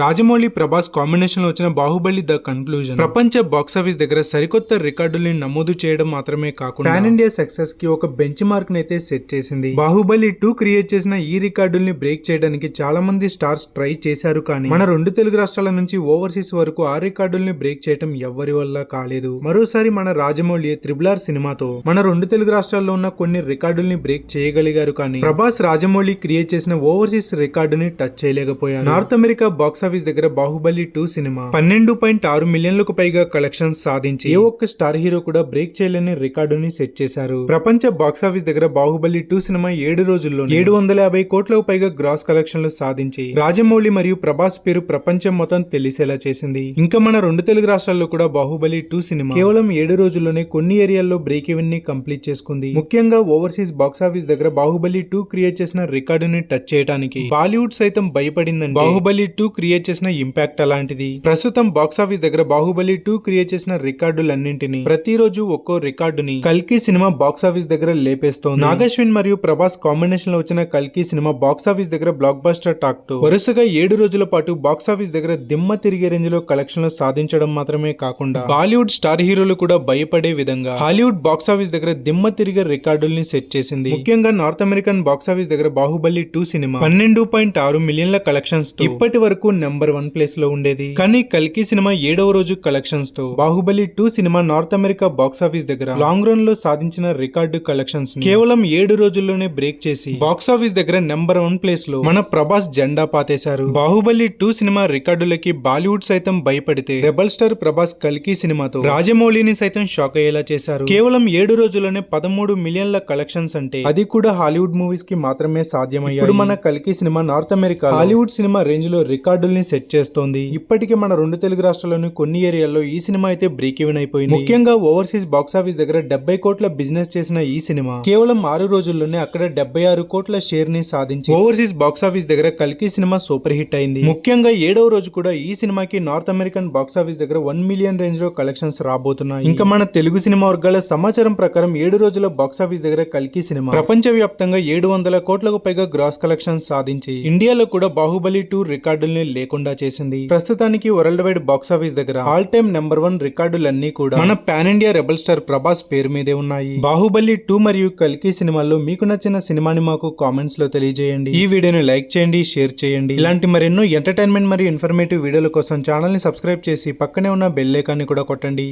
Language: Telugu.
రాజమౌళి ప్రభాస్ కాంబినేషన్లో వచ్చిన బాహుబలి ద కన్క్లూజన్. ప్రపంచ బాక్సాఫీస్ దగ్గర సరికొత్త రికార్డుల్ని నమోదు చేయడం మాత్రమే కాకుండా పాన్ ఇండియా సక్సెస్కి ఒక బెంచ్ మార్క్ నైతే సెట్ చేసింది. బాహుబలి టూ క్రియేట్ చేసిన ఈ రికార్డుల్ని బ్రేక్ చేయడానికి చాలా మంది స్టార్స్ ట్రై చేశారు కానీ మన రెండు తెలుగు రాష్ట్రాల నుంచి ఓవర్సీస్ వరకు ఆ రికార్డుల్ని బ్రేక్ చేయడం ఎవ్వరి వల్ల కాలేదు. మరోసారి మన రాజమౌళి త్రిబుల్ ఆర్ సినిమాతో మన రెండు తెలుగు రాష్ట్రాల్లో ఉన్న కొన్ని రికార్డుల్ని బ్రేక్ చేయగలిగారు కానీ ప్రభాస్ రాజమౌళి క్రియేట్ చేసిన ఓవర్సీస్ రికార్డుని టచ్ చేయలేకపోయారు. నార్త్ అమెరికా బాక్స్ ఆఫీస్ దగ్గర బాహుబలి టూ సినిమా. పన్నెండు పాయింట్ ఆరు మిలియన్లకు పైగా కలెక్షన్స్ సాధించి ఏ ఒక్క స్టార్ హీరో కూడా బ్రేక్ చేయలేని రికార్డుని సెట్ చేశారు. ప్రపంచ బాక్సాఫీస్ దగ్గర బాహుబలి టూ సినిమా ఏడు రోజుల్లో ఏడు వందల యాభై కోట్లకు పైగా గ్రాస్ కలెక్షన్లు సాధించి రాజమౌళి మరియు ప్రభాస్ పేరు ప్రపంచం మొత్తం తెలిసేలా చేసింది. ఇంకా మన రెండు తెలుగు రాష్ట్రాల్లో కూడా బాహుబలి టూ సినిమా కేవలం ఏడు రోజుల్లోనే కొన్ని ఏరియాల్లో బ్రేక్ ఈవెన్ని కంప్లీట్ చేసుకుంది. ముఖ్యంగా ఓవర్సీస్ బాక్స్ ఆఫీస్ దగ్గర బాహుబలి టూ క్రియేట్ చేసిన రికార్డుని టచ్ చేయడానికి బాలీవుడ్ సైతం భయపడిందని బాహుబలి టూ క్రియేట్ చేసిన ఇంపాక్ట్ అలాంటిది. ప్రస్తుతం బాక్స్ ఆఫీస్ దగ్గర బాహుబలి టూ క్రియేట్ చేసిన రికార్డులన్నింటినీ ప్రతిరోజు ఒక్కో రికార్డుని కల్కి సినిమా బాక్స్ ఆఫీస్ దగ్గర లేపేస్తోంది. నాగశ్విన్ మరియు ప్రభాస్ కాంబినేషన్లో వచ్చిన కల్కి సినిమా బాక్స్ ఆఫీస్ దగ్గర బ్లాక్ బస్టర్ టాక్తో వరుసగా ఏడు రోజుల పాటు బాక్స్ ఆఫీస్ దగ్గర దిమ్మ తిరిగే రేంజ్లో కలెక్షన్లు సాధించడం మాత్రమే కాకుండా బాలీవుడ్ స్టార్ హీరోలు కూడా భయపడే విధంగా హాలీవుడ్ బాక్స్ ఆఫీస్ దగ్గర దిమ్మ తిరిగే రికార్డుల్ని సెట్ చేసింది. ముఖ్యంగా నార్త్ అమెరికన్ బాక్స్ ఆఫీస్ దగ్గర బాహుబలి టూ సినిమా పన్నెండు పాయింట్ ఆరు మిలియన్ల కలెక్షన్స్ ఇప్పటి వరకు నెంబర్ వన్ ప్లేస్లో ఉండేది. కానీ కల్కి సినిమా ఏడవ రోజు కలెక్షన్స్తో Baahubali two cinema North America box office దగ్గర లాంగ్ రన్లో సాధించిన రికార్డు కలెక్షన్స్ కేవలం ఏడు రోజుల్లోనే బ్రేక్ చేసి బాక్స్ ఆఫీస్ దగ్గర నెంబర్ వన్ ప్లేస్లో మన ప్రభాస్ జెండా పాతేశారు. బాహుబలి టూ సినిమా రికార్డులకి బాలీవుడ్ సైతం భయపడితే రెబల్ స్టార్ ప్రభాస్ కల్కి సినిమాతో రాజమౌళిని సైతం షాక్ అయ్యేలా చేశారు. కేవలం ఏడు రోజుల్లోనే పదమూడు మిలియన్ల కలెక్షన్స్ అంటే అది కూడా హాలీవుడ్ మూవీస్కి మాత్రమే సాధ్యమయ్యాయి. మన కల్కి సినిమా నార్త్ అమెరికా హాలీవుడ్ సినిమా రేంజ్లో రికార్డులు రికార్డుల్ని సెట్ చేస్తోంది. ఇప్పటికే మన రెండు తెలుగు రాష్ట్రాల్లోని కొన్ని ఏరియాల్లో ఈ సినిమా అయితే బ్రేక్ ఈవెన్ అయిపోయింది. ముఖ్యంగా ఓవర్సీస్ బాక్స్ ఆఫీస్ దగ్గర డెబ్బై కోట్ల బిజినెస్ చేసిన ఈ సినిమా కేవలం ఆరు రోజుల్లోనే అక్కడ డెబ్బై ఆరు కోట్ల షేర్ని సాధించి ఓవర్సీస్ బాక్స్ ఆఫీస్ దగ్గర కల్కి సినిమా సూపర్ హిట్ అయింది. ముఖ్యంగా ఏడవ రోజు కూడా ఈ సినిమాకి నార్త్ అమెరికన్ బాక్స్ ఆఫీస్ దగ్గర వన్ మిలియన్ రేంజ్లో కలెక్షన్స్ రాబోతున్నాయి. ఇంకా మన తెలుగు సినిమా వర్గాల సమాచారం ప్రకారం ఏడు రోజుల బాక్స్ ఆఫీస్ దగ్గర కల్కి సినిమా ప్రపంచ వ్యాప్తంగా ఏడు వందల కోట్లకు పైగా గ్రాస్ కలెక్షన్స్ సాధించి ఇండియాలో కూడా బాహుబలి టూ రికార్డుల్ని లేకుండా చేసింది. ప్రస్తుతానికి వరల్డ్ వైడ్ బాక్స్ ఆఫీస్ దగ్గర ఆల్ టైమ్ నెంబర్ వన్ రికార్డులన్నీ కూడా మన pan India rebel star Prabhas పేరు మీదే ఉన్నాయి. బాహుబలి టూ మరియు కల్కి సినిమాల్లో మీకు నచ్చిన సినిమాని మాకు కామెంట్స్లో తెలియజేయండి. ఈ వీడియోని లైక్ చేయండి షేర్ చేయండి. ఇలాంటి మరెన్నో ఎంటర్టైన్మెంట్ మరియు ఇన్ఫర్మేటివ్ వీడియోల కోసం ఛానల్ని సబ్స్క్రైబ్ చేసి పక్కనే ఉన్న బెల్ ఐకాన్ని కూడా కొట్టండి.